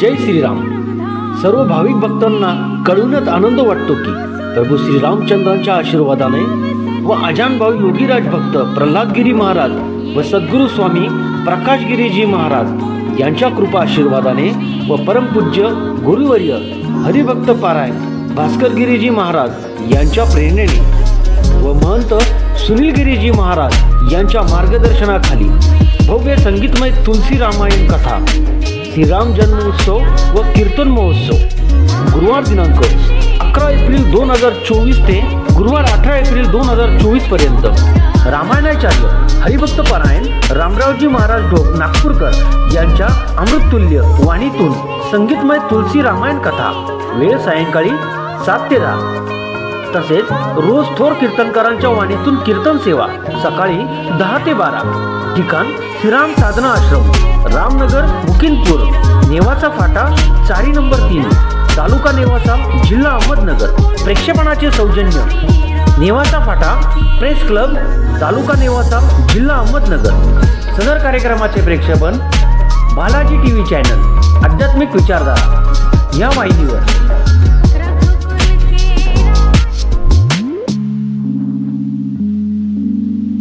जय श्रीराम. सर्व भाविक भक्तांना कळूनच आनंद वाटतो की प्रभू श्रीरामचंद्रांच्या आशीर्वादाने व अजान भाऊ योगीराज भक्त प्रल्हादगिरी महाराज व सद्गुरू स्वामी प्रकाशगिरीजी महाराज यांच्या कृपा आशीर्वादाने व परमपूज्य गुरुवर्य हरिभक्त पाराय भास्करगिरीजी महाराज यांच्या प्रेरणेने व महंत सुनीलगिरीजी महाराज यांच्या मार्गदर्शनाखाली भव्य संगीतमय तुलसी रामायण कथा श्रीराम जन्मोत्सव व कीर्तन महोत्सव. गुरुवार दिनांक अकरा एप्रिल दोन हजार चोवीस ते गुरुवार अठरा एप्रिल दोन हजार चोवीसपर्यंत. रामायणाचार्य हरिभक्त पारायण रामरावजी महाराज ढोक नागपूरकर यांच्या अमृततुल्य वाणीतून संगीतमय तुलसी रामायण कथा. वेळ सायंकाळी सात ते दहा. तसेच रोज थोर कीर्तनकारांच्या वाणीतून कीर्तन सेवा. सकाळी दहा ते बारा. ठिकाण श्रीराम साधना आश्रम. रामनगर मुकिंदपूर नेवाचा फाटा चारी नंबर तीन. तालुका नेवासा जिल्हा अहमदनगर. प्रेक्षेपणाचे सौजन्य. नेवाचा फाटा प्रेस क्लब. तालुका नेवासा जिल्हा अहमदनगर. सदर कार्यक्रमाचे प्रेक्षेपण बालाजी टी व्ही चॅनल. आध्यात्मिक विचारधारा. या वाहिनीवर.